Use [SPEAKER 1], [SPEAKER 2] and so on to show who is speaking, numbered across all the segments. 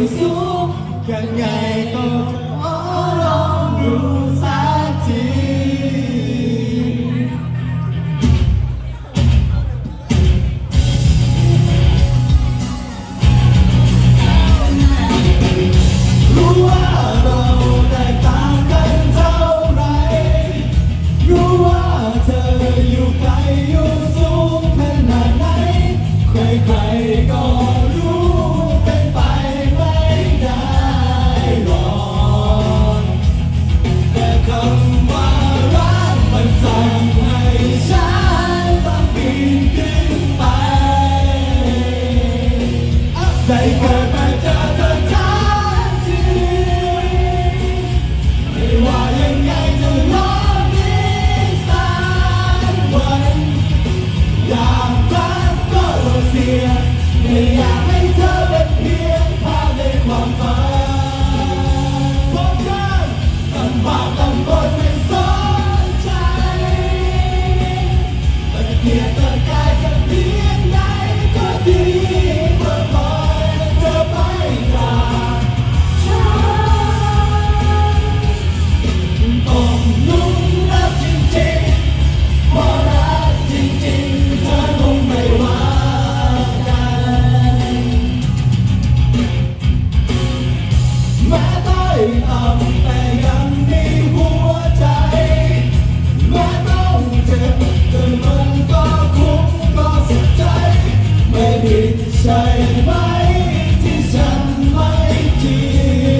[SPEAKER 1] chiều xuống càng ngày tôi ở lòng buồn ใช่ไหมที่ฉันไม่เที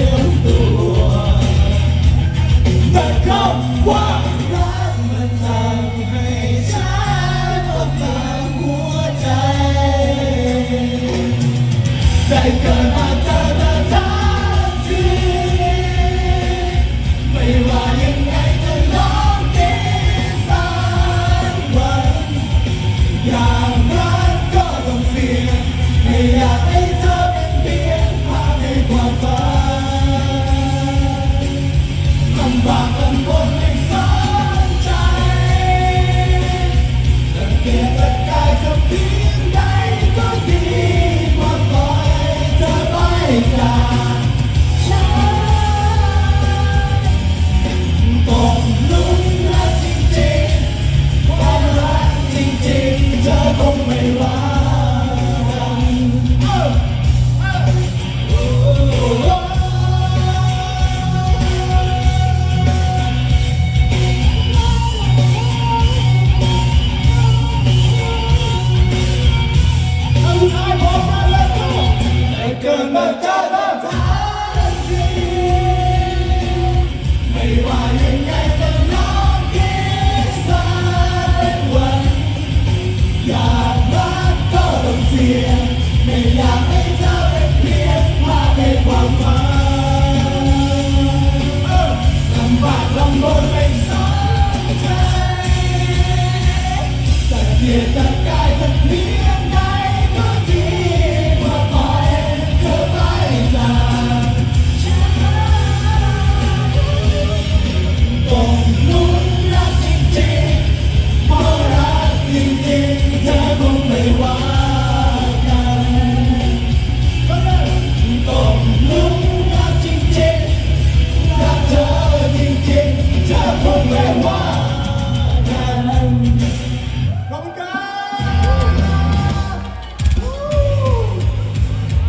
[SPEAKER 1] ยมตัวแต่คว่ารักมันทำให้ฉันต้องกาหัวใจ ได้เกิน ไม่อยากให้เธอเป็นเพียงภาพ Oh, Vamos, cara!